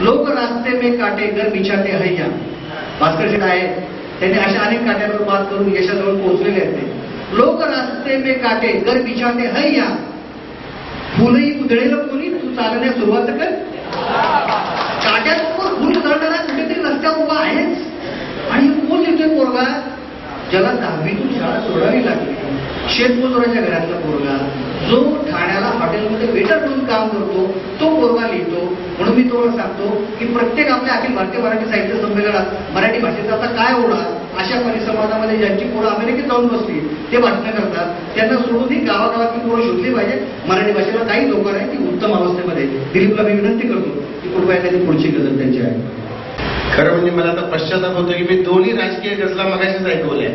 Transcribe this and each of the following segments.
लोक रास्ते में काटे घर बिछाते हैया भास्कर शेठ आहे त्यांनी अशा अनेक काट्यांवर बात करून यशाजवळ पोहोचलेले आहेत लोक रास्ते में काटे घर बिछाते हैया फुलही उधळेल कोणी? तू चालण्यास सुरुवात कर. काट्यासमोर फुल उधळणारा कुठेतरी रस्त्यावर उभा आहेच. आणि कोण लिहितोय पोरगा? ज्याला दहावीतून शाळा सोडावी लागली. शेतमजुराच्या घरातला पोरगा जो ठाण्याला हॉटेलमध्ये वेटर म्हणून काम करतो तो पोरगा लिहितो. म्हणून मी तुम्हाला सांगतो की प्रत्येक आपल्या अखिल भारतीय मराठी साहित्य संमेलनात मराठी भाषेचा आता काय होणार अशा परिसंवादामध्ये ज्यांची पोरं अमेरिकेत जाऊन बसली ते भाषणं करतात. त्यांना सोडून ही गावागावातली पोरं शोधली पाहिजे मराठी भाषेला काही लोक आहे ती उत्तम अवस्थेमध्ये दिलीपला मी विनंती करतो की कृपया त्याची पुढची गजल त्यांची आहे. खरं म्हणजे मला आता पश्चाताप होतो की मी दोन्ही राजकीय गजला मगाशीच ऐकवल्या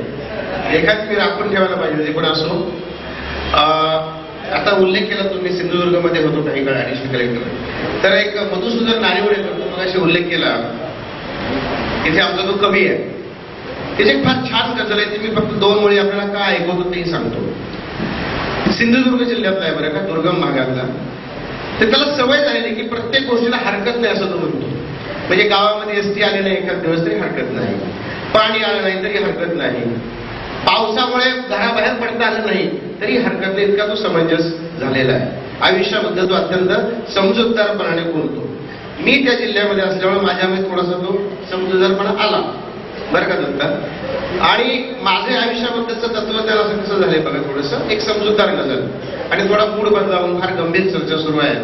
एखाद मी राखून ठेवायला पाहिजे म्हणजे होती पण असो. आता उल्लेख केला तुम्ही सिंधुदुर्गमध्ये होतो काही काळ ऍडिशनल कलेक्टर तर एक मधुसूदन नारिवडेकर तो उल्लेख केला. इथे आमचा जो कवी आहे. त्याची एक फार छान गजल आहे ती मी फक्त दोन मुळे आपल्याला काय ऐकवतो तेही सांगतो. सिंधुदुर्ग जिल्ह्यातला आहे बरं का दुर्गम भागातला. तर त्याला सवय झालेली की प्रत्येक गोष्टीला हरकत नाही असं तो म्हणतो. म्हणजे गावामध्ये एस टी आले नाही एखाद दिवस तरी हरकत नाही. पाणी आलं नाही तरी हरकत नाही. पावसामुळे घराबाहेर पडता आलं नाही तरी हरकत नाही इतका तो समंजस झालेला आहे. आयुष्याबद्दल तो अत्यंत समजूतदारपणाने बोलतो. मी त्या जिल्ह्यामध्ये असल्यामुळे माझ्यामध्ये थोडासा तो समजूतदारपणा आला. बरं का दत्ता? आणि माझे आयुष्याबद्दलचं तत्वज्ञान असं कसं झालंय बघा थोडस? एक समजूतदार नजर आणि थोडा मूड बदलावून फार गंभीर चर्चा सुरू आहे.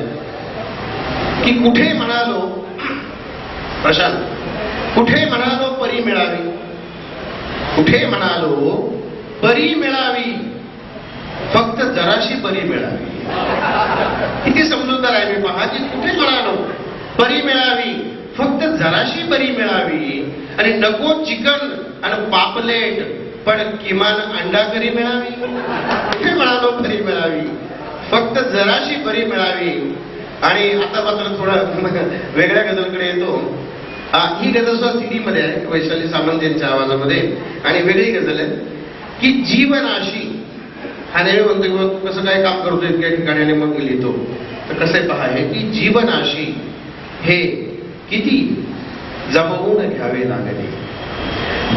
की कुठे म्हणालो प्रशांत कुठे म्हणालो परी मिळावी? कुठे म्हणालो? परी मिळावी. फक्त जराशी परी मिळावी. किती समजूतदार आहे मी महाजी कुठे म्हणालो? परी मिळावी. फक्त जराशी परी मिळावी. आणि नको चिकन आणि पापलेट पण किमान अंडा करी मिळावी. कुठे म्हणालो परी मिळावी? फक्त जराशी परी मिळावी. आणि आता मात्र थोडं वेगळ्या गजलकडे येतो. ही गजल स्थितीमध्ये आहे. वैशाली सामंत यांच्या आवाजामध्ये. आणि वेगळी गजल आहे की जीवनाशी हा नेहमी म्हणतो किंवा कसं काय काम करतो इतक्या ठिकाणी आणि मग मी लिहितो. तर कसं आहे पहा हे की जीवनाशी हे किती जमवून घ्यावे लागले.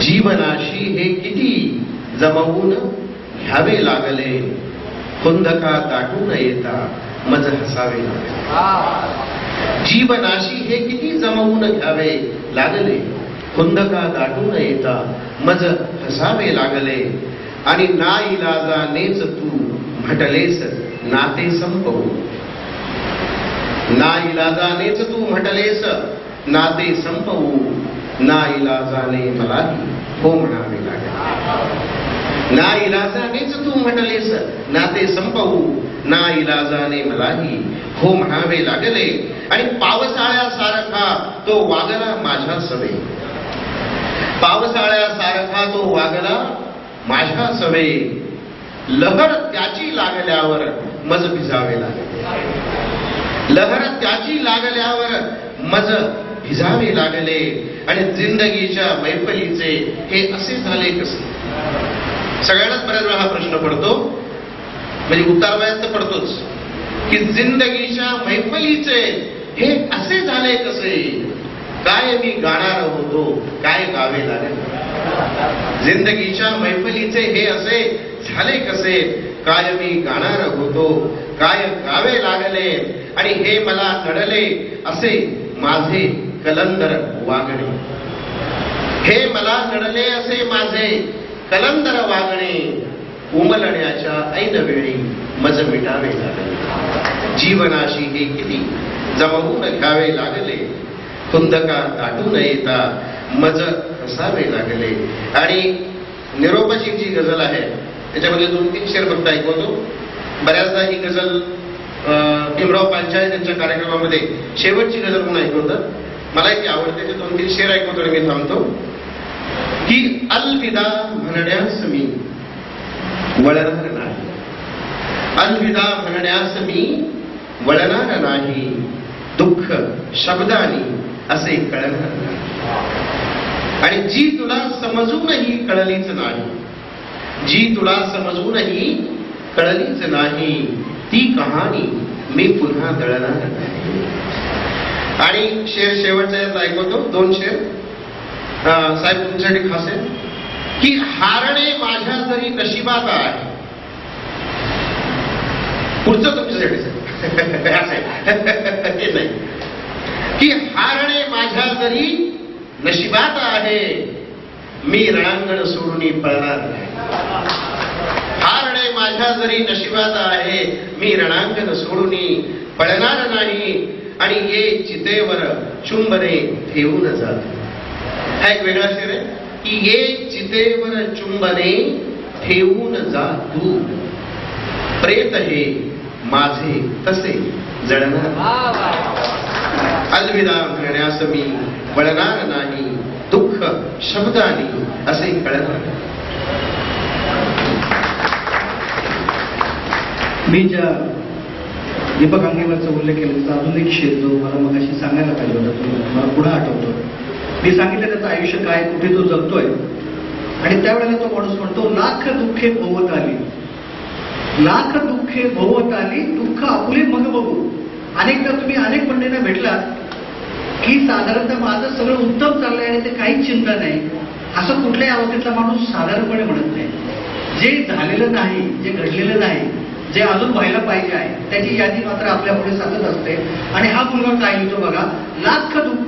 जीवनाशी हे किती जमवून घ्यावे लागले. खुंदका दाटून येता मज हसावे लागले. जीवनाशी हे किती जमवून घ्यावे लागले? खुंदका दाटून येता मज हसावे लागले. आणि ना इलाजानेच तू म्हटलेस नाते संपवू. ना इलाजानेच तू म्हटलेस नाते संपवू. ना इलाजाने मला हो म्हणावे लागले. ना इलाजानेच तू म्हटलेस नाते संपवू ना इलाजाने मलाही हो म्हणावे लागले आणि पावसाळ्यासारखा तो वागला माझ्या सवे पावसाळ्यासारखा तो वागला माझ्या सवे लहर त्याची लागल्यावर मज भिजावे लागले लहर त्याची लागल्यावर मज भिजावे लागले आणि जिंदगीच्या मैफलीचे हे असे झाले कसे सगळ्यांनाच बऱ्याच वेळा हा प्रश्न पडतो. म्हणजे उतारवयात तर पडतोच. की जिंदगीच्या मैफलीचे हे असे झाले कसे? काय मी गाणार होतो? काय गावे लागेल? जिंदगीच्या मैफलीचे हे असे झाले कसे? काय मी गाणार होतो? काय गावे लागले? आणि हे मला नडले असे माझे कलंदर वागणे. हे मला नडले असे माझे कलंदर वागणे उमलण्याच्या ऐन वेळी मज मिटावे लागले. जीवनाशी हे किती जमवून घ्यावे लागले? कुंदका न येता मज हसावे लागले. आणि निरोपाची जी गझल आहे त्याच्यामध्ये दोन तीन शेर फक्त ऐकवतो. बऱ्याचदा ही गझल भीमराव पांचाळ यांच्या कार्यक्रमामध्ये शेवटची गझल म्हणून ऐकवतात. मला ती आवडते ते दोन तीन शेर ऐकवतो आणि मी थांबतो. की अलविदा म्हणण्यास मी वळणार नाही. अलविदा म्हणण्यास मी वळणार नाही. दुःख शब्दानी असे कळणार नाही. आणि जी तुला समजूनही कळलीच नाही जी तुला समजूनही कळलीच नाही ती कहाणी मी पुन्हा दळणार नाही. आणि शेर शेवटचा ऐकवतो दोन शेर. साहेब तुमच्यासाठी खास आहे की हारणे माझ्या जरी नशिबात आहे. पुढचं तुमच्यासाठी आहे. नाही. की हारणे माझ्या जरी नशिबात आहे. मी रणांगण सोडून पळणार नाही. हारणे माझ्या जरी नशिबात आहे. मी रणांगण सोडून पळणार नाही. आणि ये चितेवर चुंबने ठेवून जात. हा एक वेगळा शेर आहे की ये चितेवर चुंबने ठेवून जा तू प्रेत हे माझे तसे जळणार अलविदा म्हणण्यास मी वळणार नाही दुःख शब्दानी असे कळणार. मी ज्या दीपक अंगेवरचा उल्लेख केला त्याचा अजून एक शेर जो मला मगाशी सांगायला पाहिजे होता तो मला पुढे आठवतो. मी सांगितलं त्याचं आयुष्य काय कुठे तो जगतोय. आणि त्यावेळेला तो माणूस म्हणतो लाख दुःखे भोवत आली. लाख दुःखे भोवत आली दुःख आपुले मग बघू. अनेकदा तुम्ही अनेक मंडळींना भेटलात की साधारणतः माझं सगळं उत्तम चाललंय आणि ते काहीच चिंता नाही. असं कुठल्याही अवस्थेतला माणूस साधारणपणे म्हणत नाही. जे झालेलं नाही जे घडलेलं नाही जे अजून व्हायला पाहिजे आहे त्याची यादी मात्र आपल्यापुढे सांगत असते. आणि हा मुलगा काय लिहितो बघा लाख दुःख